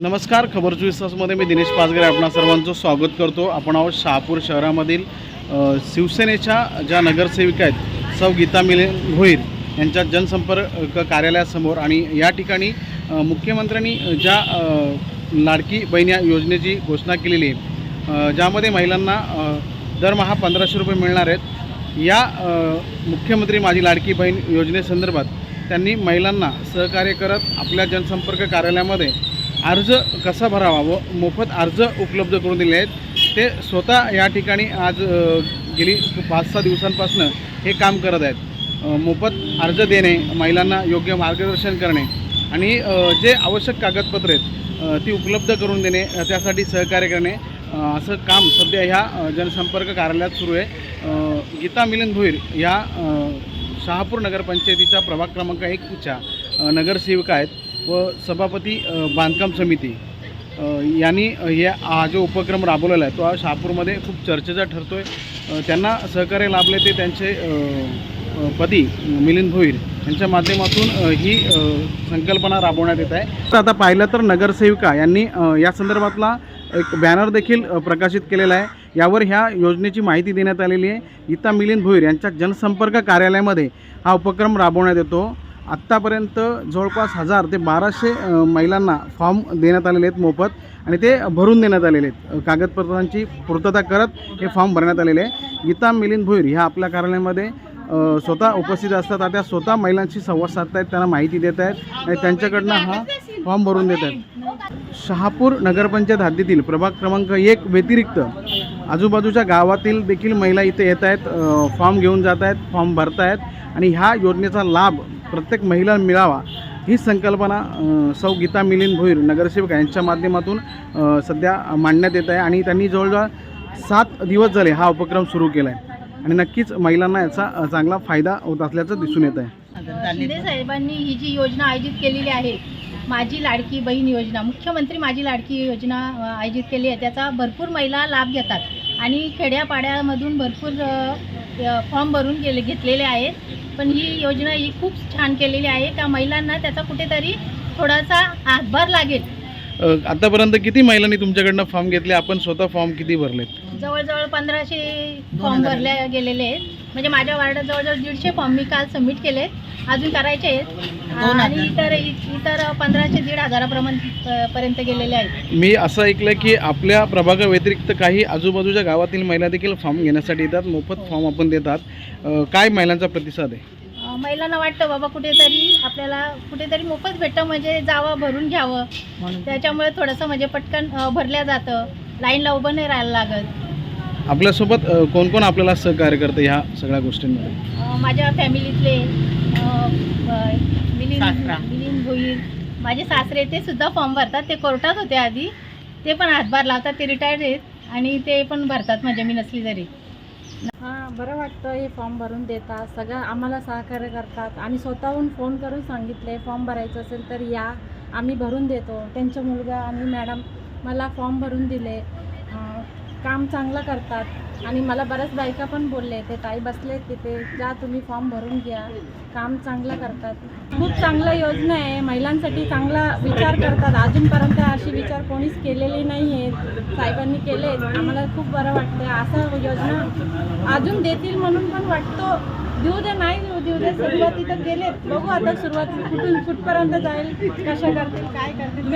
नमस्कार खबर चोवीस तासमध्ये मी दिनेश पाचगरे आपणा सर्वांचं स्वागत करतो. आपण आहोत शहापूर शहरामधील शिवसेनेच्या ज्या नगरसेविका आहेत सौ गीता मिले भोईर यांच्या जनसंपर्क कार्यालयासमोर आणि या ठिकाणी मुख्यमंत्र्यांनी ज्या लाडकी बहीण या योजनेची घोषणा केलेली आहे ज्यामध्ये महिलांना दरमहा पंधराशे रुपये मिळणार आहेत. या मुख्यमंत्री माझी लाडकी बहीण योजनेसंदर्भात त्यांनी महिलांना सहकार्य करत आपल्या जनसंपर्क कार्यालयामध्ये अर्ज कसा भरावा व मोफत अर्ज उपलब्ध करून दिले आहेत. ते स्वतः या ठिकाणी आज गेली पाच सहा दिवसांपासून हे काम करत आहेत. मोफत अर्ज देणे महिलांना योग्य मार्गदर्शन करणे आणि जे आवश्यक कागदपत्रे आहेत ती उपलब्ध करून देणे त्यासाठी सहकार्य करणे असं काम सध्या ह्या जनसंपर्क कार्यालयात सुरू आहे. गीता मिलन भोईर या शहापूर नगरपंचायतीचा प्रभाग क्रमांक एकच्या नगरसेविका आहेत. व सभापती बांधकाम समिती यांनी हे हा जो उपक्रम राबवलेला आहे तो हा शहापूरमध्ये खूप चर्चेचा ठरतो आहे त्यांना सहकार्य लाभले ते त्यांचे पती मिलिंद भोईर यांच्या माध्यमातून ही संकल्पना राबवण्यात येत आहे. तर आता पाहिलं तर नगरसेविका यांनी या संदर्भातला एक बॅनर देखील प्रकाशित केलेला आहे. यावर ह्या योजनेची माहिती देण्यात आलेली आहे. गीता मिलिंद भोईर यांच्या जनसंपर्क कार्यालयामध्ये हा उपक्रम राबवण्यात येतो. आत्तापर्यंत जवळपास हजार ते बाराशे महिलांना फॉर्म देण्यात आलेले आहेत मोफत आणि ते भरून देण्यात आलेले आहेत. कागदपत्रांची पूर्तता करत हे फॉर्म भरण्यात आलेले आहे. गीता मिलिंद भोईर ह्या आपल्या कार्यालयामध्ये स्वतः उपस्थित असतात आता त्या स्वतः महिलांशी संवाद साधत आहेत त्यांना माहिती देत आहेत आणि त्यांच्याकडनं हा फॉर्म भरून देत आहेत शहापूर नगरपंचायत हद्दीतील प्रभाग क्रमांक एक व्यतिरिक्त आजूबाजूच्या गावातील देखील महिला इथे येत आहेत फॉर्म घेऊन जात आहेत फॉर्म भरत आहेत आणि ह्या योजनेचा लाभ प्रत्येक महिला मिळावा ही संकल्पना सौ गीता मिलिंद भोईर नगरसेवक यांच्या माध्यमातून सध्या मांडण्यात येत आहे आणि त्यांनी जवळजवळ सात दिवस झाले हा उपक्रम सुरू केला आहे आणि नक्कीच महिलांना याचा चांगला फायदा होत असल्याचं दिसून येत आहे. शिंदे साहेबांनी ही जी योजना आयोजित केलेली आहे माझी लाडकी बहीण योजना मुख्यमंत्री माझी लाडकी योजना आयोजित केली आहे त्याचा भरपूर महिला लाभ घेतात. आणि खेड्यापाड्यामधून भरपूर फॉर्म भरून गेले घेतलेले आहेत. पण ही योजना ही खूप छान केलेली आहे. त्या महिलांना त्याचा कुठेतरी थोडासा हातभार लागेल. आतापर्यंत किती महिलांनी तुमच्याकडनं फॉर्म घेतले? आपण स्वतः फॉर्म किती भरलेत? जवळजवळ पंधराशे फॉर्म भरले गेलेले आहेत. म्हणजे माझ्या वार्डात जवळजवळ दीडशे फॉर्म मी काल सबमिट केले अजून करायचे आहेत. आणि इतर इतर पंधराशे दीड हजाराप्रमाणे पर्यंत गेलेले आहेत. मी असं ऐकलं की आपल्या प्रभागाव्यतिरिक्त काही आजूबाजूच्या गावातील महिला देखील फॉर्म घेण्यासाठी येतात. मोफत फॉर्म आपण देतात. काय महिलांचा प्रतिसाद आहे? महिलांना वाटतं बाबा कुठेतरी आपल्याला कुठेतरी मोफत भेटतं. म्हणजे जावं भरून घ्यावं. त्याच्यामुळे थोडंसं म्हणजे पटकन भरल्या जातं. लाईनला उभं नाही राहायला लागत. आपल्यासोबत अ, कोण कोण आपल्याला सहकार्य करतं ह्या सगळ्या गोष्टींमध्ये? अं, माझ्या फॅमिलीतले अं, मिलिंद मिलिंद भोईर. माझे सासरे ते सुद्धा फॉर्म भरतात. ते कोर्टात होते आधी. ते पण हातभार लावतात. ते रिटायर्ड आहेत. आणि ते पण भरतात म्हणजे मी नसली तरी. हां बरं वाटतं हे फॉर्म भरून देतात सगळं आम्हाला सहकार्य करतात. आणि स्वतःहून फोन करून सांगितले फॉर्म भरायचं असेल तर या. आम्ही भरून देतो. त्यांचा मुलगा आणि मॅडम मला फॉर्म भरून दिले. काम चांगलं करतात. आणि मला बऱ्याच बायका पण बोलले ते ताई बसले तिथे जा तुम्ही फॉर्म भरून घ्या. काम चांगलं करतात. खूप चांगलं योजना आहे. महिलांसाठी चांगला विचार करतात. अजूनपर्यंत अशी विचार कोणीच केलेले नाही आहेत साहेबांनी केले आम्हाला खूप बरं वाटतं असं योजना अजून देतील म्हणून पण वाटतो. देऊ दे नाही देऊ देऊ दे. सुरुवाती तर गेले बघू आता सुरुवात कुठून कुठपर्यंत जाईल कशा करतील काय करतील.